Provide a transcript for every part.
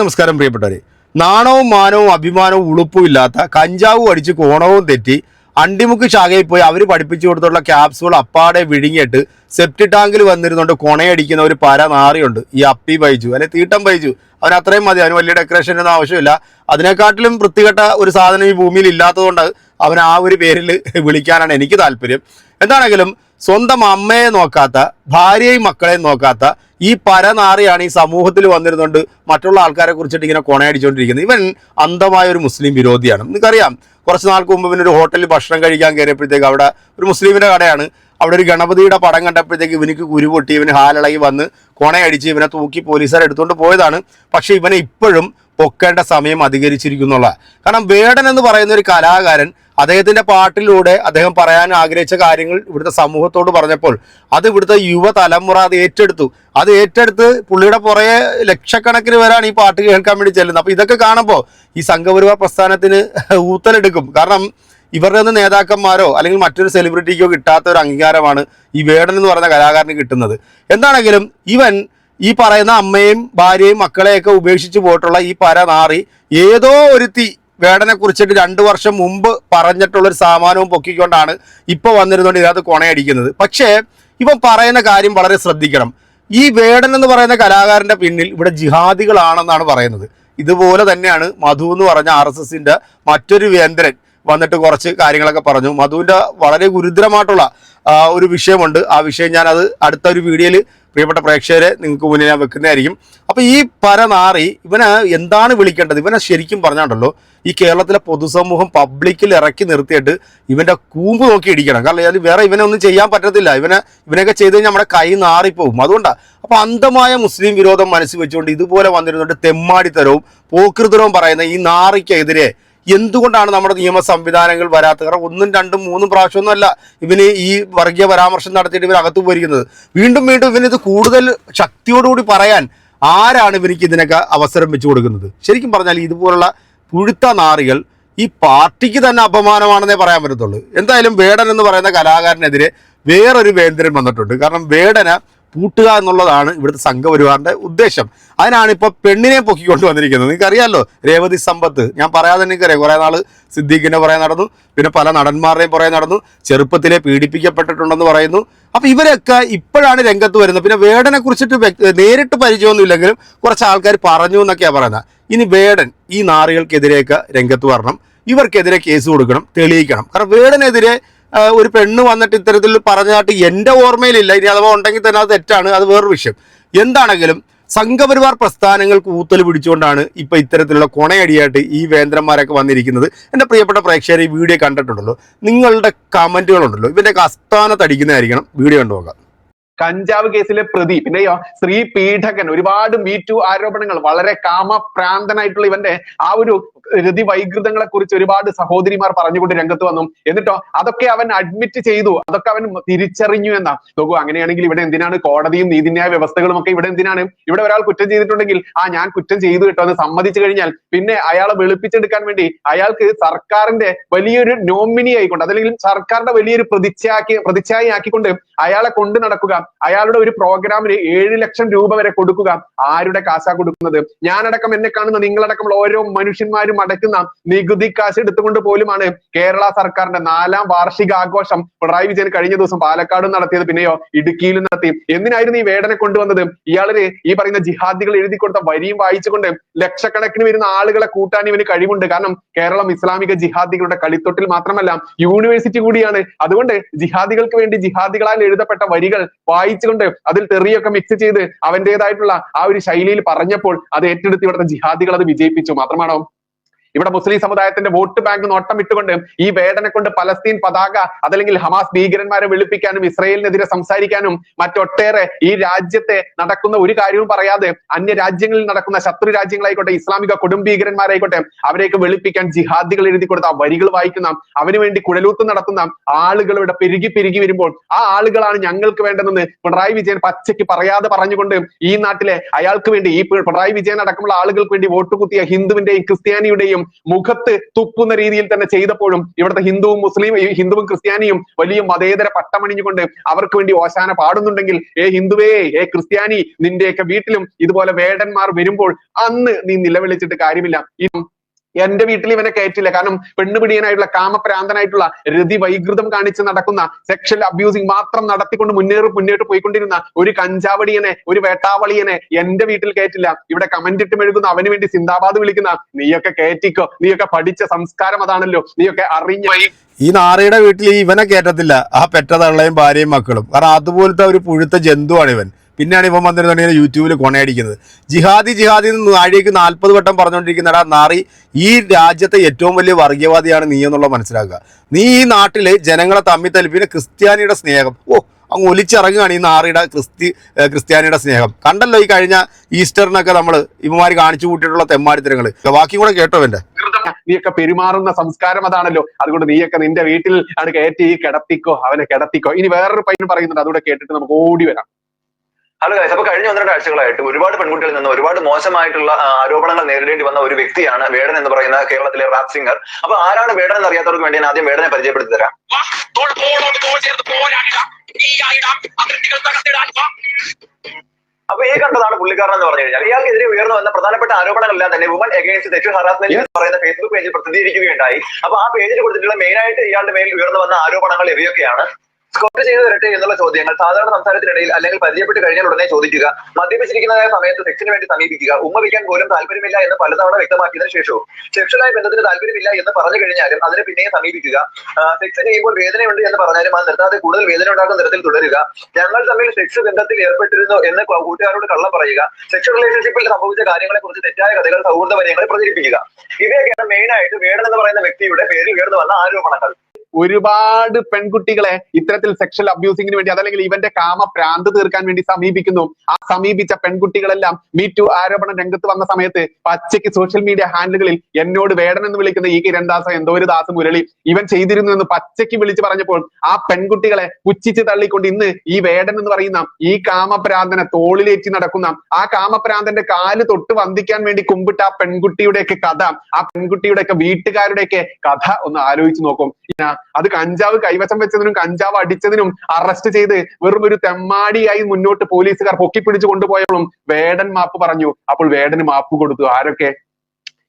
നമസ്കാരം പ്രിയപ്പെട്ടവരെ. നാണവും മാനവും അഭിമാനവും ഉളുപ്പും ഇല്ലാത്ത കഞ്ചാവും അടിച്ച് കോണവും തെറ്റി അണ്ടിമുക്ക് ശാഖയിൽ പോയി അവർ പഠിപ്പിച്ചു കൊടുത്തുള്ള ക്യാപ്സുകൾ അപ്പാടെ വിഴുങ്ങിയിട്ട് സെപ്റ്റി ടാങ്കിൽ വന്നിരുന്നുകൊണ്ട് കൊണയടിക്കുന്ന ഒരു പര നാറിയുണ്ട്. ഈ അപ്പി ബൈജു അല്ലെ തീട്ടം ബൈജു. അവൻ അത്രയും മതി അവന് വലിയ ഡെക്കറേഷൻ ഒന്നും ആവശ്യമില്ല. അതിനെക്കാട്ടിലും വൃത്തികെട്ട ഒരു സാധനം ഈ ഭൂമിയിൽ ഇല്ലാത്തതുകൊണ്ട് അവൻ ആ ഒരു പേരിൽ വിളിക്കാനാണ് എനിക്ക് താല്പര്യം. എന്താണെങ്കിലും സ്വന്തം അമ്മയെ നോക്കാത്ത ഭാര്യയും മക്കളെയും നോക്കാത്ത ഈ പരനാറിയാണ് ഈ സമൂഹത്തിൽ വന്നിരുന്നുകൊണ്ട് മറ്റുള്ള ആൾക്കാരെ കുറിച്ചിട്ട് ഇങ്ങനെ കൊണയടിച്ചുകൊണ്ടിരിക്കുന്നത്. ഇവൻ അന്ധമായ ഒരു മുസ്ലിം വിരോധിയാണ്. നിങ്ങൾക്കറിയാം കുറച്ച് നാൾക്ക് മുമ്പ് ഇവനൊരു ഹോട്ടലിൽ ഭക്ഷണം കഴിക്കാൻ കയറിയപ്പോഴത്തേക്ക് അവിടെ ഒരു മുസ്ലിമിന്റെ കടയാണ്. അവിടെ ഒരു ഗണപതിയുടെ പടം കണ്ടപ്പോഴത്തേക്ക് ഇവനിക്ക് കുരു പൊട്ടി ഇവന് ഹാലിളകി വന്ന് കൊണയടിച്ച് ഇവനെ തൂക്കി പോലീസുകാർ എടുത്തുകൊണ്ട് പോയതാണ്. പക്ഷേ ഇവനെ ഇപ്പോഴും പൊക്കേണ്ട സമയം അധികരിച്ചിരിക്കുന്നുള്ള. കാരണം വേടൻ എന്ന് പറയുന്ന ഒരു കലാകാരൻ അദ്ദേഹത്തിന്റെ പാട്ടിലൂടെ അദ്ദേഹം പറയാൻ ആഗ്രഹിച്ച കാര്യങ്ങൾ ഇവിടുത്തെ സമൂഹത്തോട് പറഞ്ഞപ്പോൾ അത് ഇവിടുത്തെ യുവതലമുറ അത് ഏറ്റെടുത്തു. അത് ഏറ്റെടുത്ത് പുള്ളിയുടെ പുറകെ ലക്ഷക്കണക്കിന് പേരാണ് ഈ പാട്ട് കേൾക്കാൻ വേണ്ടി ചെല്ലുന്നത്. അപ്പൊ ഇതൊക്കെ കാണുമ്പോൾ ഈ സംഘപരിവാർ പ്രസ്ഥാനത്തിന് ഊത്തലെടുക്കും. കാരണം ഇവരുടെ ഒന്ന് നേതാക്കന്മാരോ അല്ലെങ്കിൽ മറ്റൊരു സെലിബ്രിറ്റിക്കോ കിട്ടാത്ത ഒരു അംഗീകാരമാണ് ഈ വേടൻ എന്ന് പറയുന്ന കലാകാരന് കിട്ടുന്നത്. എന്താണെങ്കിലും ഇവൻ ഈ പറയുന്ന അമ്മയും ഭാര്യയും മക്കളെയൊക്കെ ഉപേക്ഷിച്ച് പോയിട്ടുള്ള ഈ പരനാറി ഏതോ ഒരുത്തി വേടനെ കുറിച്ചിട്ട് രണ്ടു വർഷം മുമ്പ് പറഞ്ഞിട്ടുള്ള ഒരു സാമാനവും പൊക്കിക്കൊണ്ടാണ് ഇപ്പൊ വന്നിരുന്നുകൊണ്ട് ഇതിനകത്ത് കൊണയടിക്കുന്നത്. പക്ഷേ ഇവൻ പറയുന്ന കാര്യം വളരെ ശ്രദ്ധിക്കണം. ഈ വേടൻ എന്ന് പറയുന്ന കലാകാരന്റെ പിന്നിൽ ഇവിടെ ജിഹാദികളാണെന്നാണ് പറയുന്നത്. ഇതുപോലെ തന്നെയാണ് മധു എന്ന് പറഞ്ഞ ആർ എസ് മറ്റൊരു വേന്ദ്രൻ വന്നിട്ട് കുറച്ച് കാര്യങ്ങളൊക്കെ പറഞ്ഞു. മധുവിന്റെ വളരെ ഗുരുതരമായിട്ടുള്ള ഒരു വിഷയമുണ്ട്. ആ വിഷയം ഞാൻ അത് അടുത്ത ഒരു വീഡിയോയിൽ പ്രിയപ്പെട്ട പ്രേക്ഷകരെ നിങ്ങൾക്ക് മുന്നിൽ ഞാൻ വെക്കുന്നതായിരിക്കും. അപ്പോൾ ഈ പരനാറി ഇവനെ എന്താണ് വിളിക്കേണ്ടത്? ഇവനെ ശരിക്കും പറഞ്ഞാണ്ടല്ലോ ഈ കേരളത്തിലെ പൊതുസമൂഹം പബ്ലിക്കിൽ ഇറക്കി നിർത്തിയിട്ട് ഇവന്റെ കൂമ്പ് നോക്കി ഇടിക്കണം. കാരണം അത് വേറെ ഇവനെ ഒന്നും ചെയ്യാൻ പറ്റത്തില്ല. ഇവനെ ഇവനൊക്കെ ചെയ്ത് കഴിഞ്ഞാൽ നമ്മുടെ കൈ നാറിപ്പോവും. അതുകൊണ്ടാണ് അപ്പോൾ അന്ധമായ മുസ്ലിം വിരോധം മനസ്സിൽ വെച്ചുകൊണ്ട് ഇതുപോലെ വന്നിരുന്നുകൊണ്ട് തെമ്മാടിത്തരവും പോക്കൃതരവും പറയുന്ന ഈ നാറിക്കെതിരെ എന്തുകൊണ്ടാണ് നമ്മുടെ നിയമ സംവിധാനങ്ങൾ വരാത്തത്? കാരണം ഒന്നും രണ്ടും മൂന്നും പ്രാവശ്യമൊന്നുമല്ല ഇവന് ഈ വർഗീയ പരാമർശം നടത്തിയിട്ട് ഇവർ അകത്ത് പോയിരിക്കുന്നത്. വീണ്ടും വീണ്ടും ഇവന് ഇത് കൂടുതൽ ശക്തിയോടുകൂടി പറയാൻ ആരാണ് ഇവനിക്ക് ഇതിനൊക്കെ അവസരം വെച്ചു കൊടുക്കുന്നത്? ശരിക്കും പറഞ്ഞാൽ ഇതുപോലുള്ള പുഴുത്ത നാറികൾ ഈ പാർട്ടിക്ക് തന്നെ അപമാനമാണെന്നേ പറയാൻ പറ്റത്തുള്ളൂ. എന്തായാലും വേടൻ എന്ന് പറയുന്ന കലാകാരനെതിരെ വേറൊരു വേന്ദ്രൻ വന്നിട്ടുണ്ട്. കാരണം വേടന പൂട്ടുക എന്നുള്ളതാണ് ഇവിടുത്തെ സംഘപരിവാറിന്റെ ഉദ്ദേശം. അതിനാണ് ഇപ്പൊ പെണ്ണിനെ പൊക്കിക്കൊണ്ട് വന്നിരിക്കുന്നത്. നിങ്ങൾക്ക് അറിയാമല്ലോ രേവതി സമ്പത്ത്. ഞാൻ പറയാതെ നിങ്ങൾക്കറിയാം. കുറേ നാൾ സിദ്ദീഖിന്റെ പുറകെ നടന്നു. പിന്നെ പല നടന്മാരുടെയും പുറകെ നടന്നു. ചെറുപ്പത്തിലെ പീഡിപ്പിക്കപ്പെട്ടിട്ടുണ്ടെന്ന് പറയുന്നു. അപ്പോൾ ഇവരൊക്കെ ഇപ്പോഴാണ് രംഗത്ത് വരുന്നത്. പിന്നെ വേടനെ കുറിച്ചിട്ട് നേരിട്ട് പരിചയമൊന്നുമില്ലെങ്കിലും കുറച്ച് ആൾക്കാർ പറഞ്ഞു എന്നൊക്കെയാണ് പറയുന്നത്. ഇനി വേടൻ ഈ നാറികൾക്കെതിരെയൊക്കെ രംഗത്ത് വരണം. ഇവർക്കെതിരെ കേസ് കൊടുക്കണം. തെളിയിക്കണം. കാരണം വേടനെതിരെ ഒരു പെണ്ണ് വന്നിട്ട് ഇത്തരത്തിൽ പറഞ്ഞതായിട്ട് എന്റെ ഓർമ്മയിലില്ല. ഇനി അഥവാ ഉണ്ടെങ്കിൽ തന്നെ അത് തെറ്റാണ് അത് വേറൊരു വിഷയം. എന്താണെങ്കിലും സംഘപരിവാർ പ്രസ്ഥാനങ്ങൾ കൂത്തൽ പിടിച്ചുകൊണ്ടാണ് ഇപ്പം ഇത്തരത്തിലുള്ള കൊണയടിയായിട്ട് ഈ വേന്ദ്രന്മാരൊക്കെ വന്നിരിക്കുന്നത്. എന്റെ പ്രിയപ്പെട്ട പ്രേക്ഷകർ ഈ വീഡിയോ കണ്ടിട്ടുണ്ടല്ലോ. നിങ്ങളുടെ കമന്റുകളുണ്ടല്ലോ. ഇവന്റെ അസ്ഥാനത്തടിക്കുന്നതായിരിക്കണം വീഡിയോ കണ്ടുപോകാം കഞ്ചാവ് കേസിലെ പ്രതി പിന്നെയോ സ്ത്രീ പീഡകൻ ഒരുപാട് me too ആരോപണങ്ങൾ വളരെ കാമഭ്രാന്തനായിട്ടുള്ള ഇവന്റെ ആ ഒരു രതി വൈകൃതങ്ങളെ കുറിച്ച് ഒരുപാട് സഹോദരിമാർ പറഞ്ഞുകൊണ്ട് രംഗത്ത് വന്നു. എന്നിട്ടോ അതൊക്കെ അവൻ അഡ്മിറ്റ് ചെയ്തു. അതൊക്കെ അവൻ തിരിച്ചറിഞ്ഞു എന്നാ. നോക്കൂ അങ്ങനെയാണെങ്കിൽ ഇവിടെ എന്തിനാണ് കോടതിയും നീതിന്യായ വ്യവസ്ഥകളും ഒക്കെ ഇവിടെ എന്തിനാണ്? ഇവിടെ ഒരാൾ കുറ്റം ചെയ്തിട്ടുണ്ടെങ്കിൽ ആ ഞാൻ കുറ്റം ചെയ്തു കേട്ടോ എന്ന് സമ്മതിച്ചു കഴിഞ്ഞാൽ പിന്നെ അയാളെ വെളുപ്പിച്ചെടുക്കാൻ വേണ്ടി അയാൾക്ക് സർക്കാരിന്റെ വലിയൊരു നോമിനി ആയിക്കൊണ്ട് അതല്ലെങ്കിൽ സർക്കാരിന്റെ വലിയൊരു പ്രതിച്ഛയാക്കി പ്രതിച്ഛായി ആക്കിക്കൊണ്ട് അയാളെ കൊണ്ട് നടക്കുക. അയാളുടെ ഒരു പ്രോഗ്രാമിന് ഏഴ് ലക്ഷം രൂപ വരെ കൊടുക്കുക. ആരുടെ കാശാ കൊടുക്കുന്നത്? ഞാനടക്കം എന്നെ കാണുന്ന നിങ്ങളടക്കമുള്ള ഓരോ മനുഷ്യന്മാരും അടക്കുന്ന നികുതി കാശ് എടുത്തുകൊണ്ട് പോലുമാണ് കേരള സർക്കാരിന്റെ നാലാം വാർഷിക ആഘോഷം പിണറായി വിജയൻ കഴിഞ്ഞ ദിവസം പാലക്കാട് നടത്തിയത്. പിന്നെയോ ഇടുക്കിയിലും നടത്തി. എന്തിനായിരുന്നു ഈ വേദന കൊണ്ടുവന്നത്? ഇയാളിന് ഈ പറയുന്ന ജിഹാദികൾ എഴുതി കൊടുത്ത വരിയും വായിച്ചുകൊണ്ട് ലക്ഷക്കണക്കിന് വരുന്ന ആളുകളെ കൂട്ടാൻ ഇവന് കഴിവുണ്ട്. കാരണം കേരളം ഇസ്ലാമിക ജിഹാദികളുടെ കളിത്തൊട്ടിൽ മാത്രമല്ല യൂണിവേഴ്സിറ്റി കൂടിയാണ്. അതുകൊണ്ട് ജിഹാദികൾക്ക് വേണ്ടി ജിഹാദികളാൽ എഴുതപ്പെട്ട വരികൾ വായിച്ചുകൊണ്ട് അതിൽ തെറിയൊക്കെ മിക്സ് ചെയ്ത് അവന്റേതായിട്ടുള്ള ആ ഒരു ശൈലിയിൽ പറഞ്ഞപ്പോൾ അത് ഏറ്റെടുത്ത് ഇവിടുത്തെ ജിഹാദികൾ അത് വിജയിപ്പിച്ചു. മാത്രമാണോ? ഇവിടെ മുസ്ലിം സമുദായത്തിന്റെ വോട്ട് ബാങ്ക് നോട്ടം ഇട്ടുകൊണ്ട് ഈ വേദന കൊണ്ട് പലസ്തീൻ പതാക അതല്ലെങ്കിൽ ഹമാസ് ഭീകരന്മാരെ വെളുപ്പിക്കാനും ഇസ്രയേലിനെതിരെ സംസാരിക്കാനും മറ്റൊട്ടേറെ ഈ രാജ്യത്തെ നടക്കുന്ന ഒരു കാര്യവും പറയാതെ അന്യ രാജ്യങ്ങളിൽ നടക്കുന്ന ശത്രു രാജ്യങ്ങളായിക്കോട്ടെ ഇസ്ലാമിക കൊടും ഭീകരന്മാരായിക്കോട്ടെ അവരെയൊക്കെ വെളുപ്പിക്കാൻ ജിഹാദികൾ എഴുതി കൊടുത്ത വരികൾ വായിക്കുന്ന അവന് വേണ്ടി കുഴലൂത്ത് നടത്തുന്ന ആളുകൾ ഇവിടെ പെരുകി പെരുകി വരുമ്പോൾ ആ ആളുകളാണ് ഞങ്ങൾക്ക് വേണ്ടതെന്ന് പിണറായി വിജയൻ പച്ചയ്ക്ക് പറയാതെ പറഞ്ഞുകൊണ്ട് ഈ നാട്ടിലെ അയാൾക്ക് വേണ്ടി ഈ പിണറായി വിജയൻ അടക്കമുള്ള ആളുകൾക്ക് വേണ്ടി വോട്ട് കുത്തിയ ഹിന്ദുവിന്റെയും ക്രിസ്ത്യാനിയുടെയും മുഖത്ത് തുപ്പുന്ന രീതിയിൽ തന്നെ ചെയ്തപ്പോഴും ഇവിടുത്തെ ഹിന്ദുവും മുസ്ലിം ഹിന്ദുവും ക്രിസ്ത്യാനിയും വലിയ മതേതര പട്ടമണിഞ്ഞുകൊണ്ട് അവർക്ക് വേണ്ടി ഓശാന പാടുന്നുണ്ടെങ്കിൽ ഏ ഹിന്ദുവേ ഏ ക്രിസ്ത്യാനി നിന്റെയൊക്കെ വീട്ടിലും ഇതുപോലെ വേടന്മാർ വരുമ്പോൾ അന്ന് നീ നിലവിളിച്ചിട്ട് കാര്യമില്ല. എന്റെ വീട്ടിൽ ഇവനെ കയറ്റില്ല. കാരണം പെണ്ണുപിടിയനായിട്ടുള്ള കാമപ്രാന്തനായിട്ടുള്ള രതി വൈകൃതം കാണിച്ച് നടക്കുന്ന സെക്ഷൽ അബ്യൂസിങ് മാത്രം നടത്തിക്കൊണ്ട് മുന്നേറി മുന്നോട്ട് പോയിക്കൊണ്ടിരുന്ന ഒരു കഞ്ചാവടിയനെ ഒരു വേട്ടാവളിയനെ എന്റെ വീട്ടിൽ കയറ്റില്ല. ഇവിടെ കമന്റ് ഇട്ട് മെഴുകുന്ന അവന് വേണ്ടി സിന്ദാബാദ് വിളിക്കുന്ന നീയൊക്കെ കയറ്റിക്കോ. നീയൊക്കെ പഠിച്ച സംസ്കാരം അതാണല്ലോ. നീയൊക്കെ അറിഞ്ഞ ഈ നാറയുടെ വീട്ടിൽ ഇവനെ കയറ്റത്തില്ല. ആ പെറ്റ തള്ളയും ഭാര്യയും മക്കളും. കാരണം അതുപോലത്തെ ഒരു പുഴുത്ത ജന്തുവാണ് ഇവൻ പിന്നെയാണ് ഇവൻ വന്നിരുന്നുണ്ടെങ്കിൽ യൂട്യൂബിൽ കൊണയടിക്കുന്നത്. ജിഹാദി ജിഹാദി എന്ന് നാഴികക്ക് നാൽപ്പത് വട്ടം പറഞ്ഞുകൊണ്ടിരിക്കുന്നടാ നാറി ഈ രാജ്യത്തെ ഏറ്റവും വലിയ വർഗീയവാദിയാണ് നീ എന്നുള്ള മനസ്സിലാക്കുക. നീ ഈ നാട്ടിലെ ജനങ്ങളെ തമ്മിൽ തല്ലിപ്പിന്നെ ക്രിസ്ത്യാനിയുടെ സ്നേഹം. ഓ അങ്ങ് ഒലിച്ചിറങ്ങുകയാണ് ഈ നാറിയുടെ ക്രിസ്തി ക്രിസ്ത്യാനിയുടെ സ്നേഹം. കണ്ടല്ലോ ഈ കഴിഞ്ഞ ഈസ്റ്ററിനൊക്കെ നമ്മൾ ഇവന്മാർ കാണിച്ചു കൂട്ടിയിട്ടുള്ള തെമ്മാടിത്തരങ്ങൾ ബാക്കി കൂടെ കേട്ടോ എന്റെ നീയൊക്കെ പെരുമാറുന്ന സംസ്കാരം അതാണല്ലോ. അതുകൊണ്ട് നീയൊക്കെ നിന്റെ വീട്ടിൽ ആണ് കയറ്റി കിടത്തിക്കോ അവനെ കിടത്തിക്കോ. ഇനി വേറൊരു പയ്യൻ പറയുന്നുണ്ട് അതുകൂടെ കേട്ടിട്ട് നമുക്ക് ഓടി വരാം. ഹലോ ഗൈസ് അപ്പൊ കഴിഞ്ഞ ഒന്ന് ആഴ്ചകളായിട്ട് ഒരുപാട് പെൺകുട്ടികളിൽ നിന്ന് ഒരുപാട് മോശമായിട്ടുള്ള ആരോപണങ്ങൾ നേരിടേണ്ടി വന്ന ഒരു വ്യക്തിയാണ് വേടൻ എന്ന് പറയുന്ന കേരളത്തിലെ റാപ്പ് സിംഗർ. അപ്പൊ ആരാണ് വേടൻ എന്ന് അറിയാത്തവർക്ക് വേണ്ടി ഞാൻ ആദ്യം വേടനെ പരിചയപ്പെടുത്തി തരാം. അപ്പൊ ഈ കണ്ടതാണ് പുള്ളിക്കാരൻ എന്ന് പറഞ്ഞു കഴിഞ്ഞാൽ ഇയാൾക്കെതിരെ ഉയർന്നു വന്ന പ്രധാനപ്പെട്ട ആരോപണങ്ങളെല്ലാം തന്നെ വുമൺ എഗൈൻസ്റ്റ് സെക്ഷൽ ഹറാസ്മെന്റ് എന്ന് പറയുന്ന ഫേസ്ബുക്ക് പേജിൽ പ്രസിദ്ധീകരിക്കുകയുണ്ടായി. അപ്പൊ ആ പേജിൽ കൊടുത്തിട്ടുള്ള മെയിൻ ആയിട്ട് ഇയാളുടെ മേൽ ഉയർന്നു വന്ന ആരോപണങ്ങൾ ഇവയൊക്കെയാണ്. സ്കോട്ട് ചെയ്തു തരട്ടെ എന്നുള്ള ചോദ്യങ്ങൾ സാധാരണ സംസാരത്തിനിടയിൽ അല്ലെങ്കിൽ പരിചയപ്പെട്ട് കഴിഞ്ഞാൽ ഉടനെ ചോദിക്കുക. മദ്യപിച്ചിരിക്കുന്നതായ സമയത്ത് സെക്സിന് വേണ്ടി സമീപിക്കുക. ഉമ്മ വിൽക്കാൻ പോലും താല്പര്യമില്ല എന്ന് പലതവണ വ്യക്തമാക്കിയതിനു ശേഷവും സെക്ഷലായ ബന്ധത്തിന് താല്പര്യമില്ല എന്ന് പറഞ്ഞു കഴിഞ്ഞാലും അതിനെ പിന്നെയും സമീപിക്കുക. സെക്സ് ചെയ്യുമ്പോൾ വേദനയുണ്ട് എന്ന് പറഞ്ഞാലും അത് നിർത്താതെ കൂടുതൽ വേദന ഉണ്ടാകുന്ന തരത്തിൽ തുടരുക. ഞങ്ങൾ തമ്മിൽ സെക്സ് ബന്ധത്തിൽ ഏർപ്പെട്ടിരുന്നു എന്ന് കൂട്ടുകാരോട് കള്ളം പറയുക. സെക്സ് റിലേഷൻഷിപ്പിൽ സംഭവിച്ച കാര്യങ്ങളെ കുറിച്ച് തെറ്റായ കഥകൾ സൗഹൃദ വര്യങ്ങൾ പ്രചരിപ്പിക്കുക. ഇവയൊക്കെയാണ് മെയിൻ ആയിട്ട് വേടൻ എന്ന് പറയുന്ന വ്യക്തിയുടെ പേരിൽ ഉയർന്നു വന്ന ആരോപണങ്ങൾ. ഒരുപാട് പെൺകുട്ടികളെ ഇത്തരത്തിൽ സെക്ഷൽ അബ്യൂസിങ്ങിന് വേണ്ടി അതല്ലെങ്കിൽ ഇവന്റെ കാമ പ്രാന്ത് തീർക്കാൻ വേണ്ടി സമീപിക്കുന്നു. ആ സമീപിച്ച പെൺകുട്ടികളെല്ലാം മീ ടു ആരോപണം രംഗത്ത് വന്ന സമയത്ത് പച്ചയ്ക്ക് സോഷ്യൽ മീഡിയ ഹാൻഡിലുകളിൽ എന്നോട് വേടൻ എന്ന് വിളിക്കുന്ന ഈ കിരൺദാസ എന്തോ ഒരു ദാസ് മുരളി ഇവൻ ചെയ്തിരുന്നു എന്ന് പച്ചയ്ക്ക് വിളിച്ചു പറഞ്ഞപ്പോൾ ആ പെൺകുട്ടികളെ പുച്ഛിച്ച് തള്ളിക്കൊണ്ട് ഇന്ന് ഈ വേടൻ എന്ന് പറയുന്ന ഈ കാമപ്രാന്തനെ തോളിലേറ്റി നടക്കുന്ന ആ കാമപ്രാന്തന്റെ കാൽ തൊട്ട് വന്ദിക്കാൻ വേണ്ടി കുമ്പിട്ട ആ പെൺകുട്ടിയുടെയൊക്കെ കഥ ആ പെൺകുട്ടിയുടെയൊക്കെ വീട്ടുകാരുടെയൊക്കെ കഥ ഒന്ന് ആലോചിച്ച് നോക്കും. അത് കഞ്ചാവ് കൈവശം വെച്ചതിനും കഞ്ചാവ് അടിച്ചതിനും അറസ്റ്റ് ചെയ്ത് വെറും ഒരു തെമ്മാടിയായി മുന്നോട്ട് പോലീസുകാർ പൊക്കിപ്പിടിച്ചു കൊണ്ടുപോയപ്പോഴും വേടൻ മാപ്പ് പറഞ്ഞു. അപ്പോൾ വേടന് മാപ്പ് കൊടുത്തു. ആരൊക്കെ?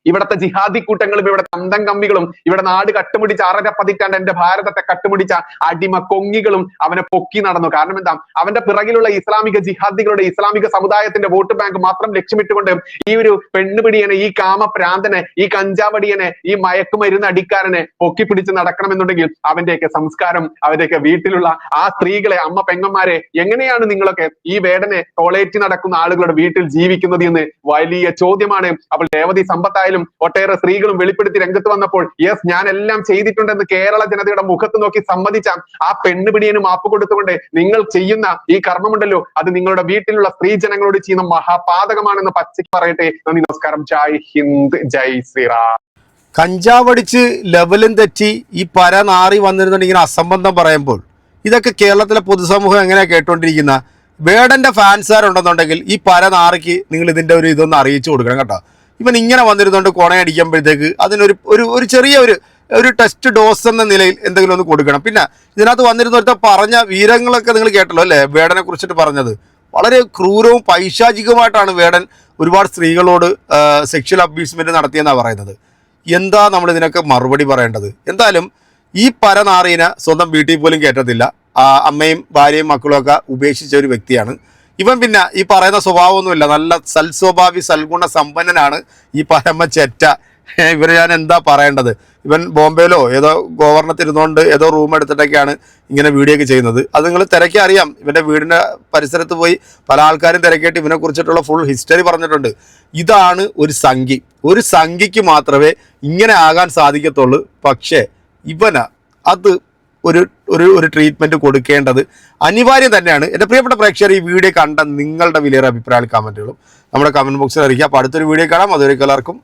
ഇവിടത്തെ ജിഹാദി കൂട്ടങ്ങളും ഇവിടെ തന്തം കമ്പികളും ഇവിടെ നാട് കട്ടുമുടിച്ച അറര പതിറ്റാണ്ട് എന്റെ ഭാരതത്തെ കട്ടുമുടിച്ച അടിമ കൊങ്ങികളും അവനെ പൊക്കി നടന്നു. കാരണം എന്താ? അവന്റെ പിറകിലുള്ള ഇസ്ലാമിക ജിഹാദികളുടെ ഇസ്ലാമിക സമുദായത്തിന്റെ വോട്ട് ബാങ്ക് മാത്രം ലക്ഷ്യമിട്ടുകൊണ്ട് ഈ ഒരു പെണ്ണുപിടിയനെ ഈ കാമപ്രാന്തനെ ഈ കഞ്ചാവടിയനെ ഈ മയക്കുമരുന്ന് അടിക്കാരനെ പൊക്കി പിടിച്ച് നടക്കണമെന്നുണ്ടെങ്കിൽ അവന്റെയൊക്കെ സംസ്കാരം അവന്റെയൊക്കെ വീട്ടിലുള്ള ആ സ്ത്രീകളെ അമ്മ പെങ്ങന്മാരെ എങ്ങനെയാണ് നിങ്ങളൊക്കെ ഈ വേടനെ ടോളേറ്റ് നടക്കുന്ന ആളുകളുടെ വീട്ടിൽ ജീവിക്കുന്നത് എന്ന് വലിയ ചോദ്യമാണ്. അപ്പോൾ ദേവതി സമ്പത്തായാലും ഒട്ടേറെ സ്ത്രീകളും വെളിപ്പെടുത്തി രംഗത്ത് വന്നപ്പോൾ യെസ് ഞാൻ എല്ലാം ചെയ്തിട്ടുണ്ടെന്ന് കേരള ജനതയുടെ മുഖത്ത് നോക്കി സമ്മതിച്ച ആ പെണ്ണുപിടിയന് മാപ്പ് കൊടുത്തുകൊണ്ട് നിങ്ങൾ ചെയ്യുന്ന ഈ കർമ്മമുണ്ടല്ലോ അത് നിങ്ങളുടെ വീട്ടിലുള്ള സ്ത്രീ ജനങ്ങളോട് ചെയ്യുന്ന മഹാപാതകമാണെന്ന് പച്ചയ്ക്ക് പറയട്ടെ. നന്ദി നമസ്കാരം. ജയ് ഹിന്ദ് ജയ് ശ്രീറാം. കഞ്ചാവടിച്ച് ലെവലും തെറ്റി ഈ പര നാറി വന്നിരുന്നുണ്ട് ഇങ്ങനെ അസംബന്ധം പറയുമ്പോൾ ഇതൊക്കെ കേരളത്തിലെ പൊതുസമൂഹം എങ്ങനെയാണ് കേട്ടുകൊണ്ടിരിക്കുന്ന വേടന്റെ ഫാൻസുകാരുണ്ടെന്നുണ്ടെങ്കിൽ ഈ പര നാറിക്ക് നിങ്ങൾ ഇതിന്റെ ഒരു ഇതൊന്ന് അറിയിച്ചു കൊടുക്കണം കേട്ടോ. ഇവൻ ഇങ്ങനെ വന്നിരുന്നുകൊണ്ട് കൊണയടിക്കുമ്പോഴത്തേക്ക് അതിനൊരു ഒരു ഒരു ചെറിയ ഒരു ഒരു ടെസ്റ്റ് ഡോസ് എന്ന നിലയിൽ എന്തെങ്കിലും ഒന്ന് കൊടുക്കണം. പിന്നെ ഇതിനകത്ത് വന്നിരുന്നൊരുത്ത പറഞ്ഞ വീരങ്ങളൊക്കെ നിങ്ങൾ കേട്ടല്ലോ അല്ലേ? വേടനെ കുറിച്ചിട്ട് പറഞ്ഞത്. വളരെ ക്രൂരവും പൈശാചികമായിട്ടാണ് വേടൻ ഒരുപാട് സ്ത്രീകളോട് സെക്ഷൽ അബ്യൂസ്മെന്റ് നടത്തിയെന്നാണ് പറയുന്നത്. എന്താ നമ്മൾ ഇതിനൊക്കെ മറുപടി പറയേണ്ടത്? എന്തായാലും ഈ പരനാറീനെ സ്വന്തം വീട്ടിൽ പോലും കയറ്റത്തില്ല ആ അമ്മയും ഭാര്യയും മക്കളും ഒക്കെ ഉപേക്ഷിച്ച ഒരു വ്യക്തിയാണ്. ഇവൻ പിന്നെ ഈ പറയുന്ന സ്വഭാവമൊന്നുമില്ല. നല്ല സൽസ്വഭാവി സൽഗുണ സമ്പന്നനാണ് ഈ പരമ ചെറ്റ. ഇവരെ ഞാൻ എന്താ പറയേണ്ടത്? ഇവൻ ബോംബെയിലോ ഏതോ ഗവർണത്തിരുന്നുകൊണ്ട് ഏതോ റൂം എടുത്തിട്ടൊക്കെയാണ് ഇങ്ങനെ വീഡിയോ ഒക്കെ ചെയ്യുന്നത്. അത് നിങ്ങൾ തിരക്കി അറിയാം. ഇവന്റെ വീടിന്റെ പരിസരത്ത് പോയി പല ആൾക്കാരും തിരക്കിയിട്ട് ഇവനെ കുറിച്ചിട്ടുള്ള ഫുൾ ഹിസ്റ്ററി പറഞ്ഞിട്ടുണ്ട്. ഇതാണ് ഒരു സംഖി. ഒരു സംഖിക്ക് മാത്രമേ ഇങ്ങനെ ആകാൻ സാധിക്കത്തുള്ളൂ. പക്ഷേ ഇവന് അത് ഒരു ഒരു ഒരു ട്രീറ്റ്മെന്റ് കൊടുക്കേണ്ടത് അനിവാര്യം തന്നെയാണ്. എന്റെ പ്രിയപ്പെട്ട പ്രേക്ഷകർ ഈ വീഡിയോ കണ്ട നിങ്ങളുടെ വിലയേറെ അഭിപ്രായ കമന്റുകളും നമ്മുടെ കമന്റ് ബോക്സിൽ അറിയിക്കുക. അപ്പോൾ അടുത്തൊരു വീഡിയോ കാണാം. അതുവരെ എല്ലാവർക്കും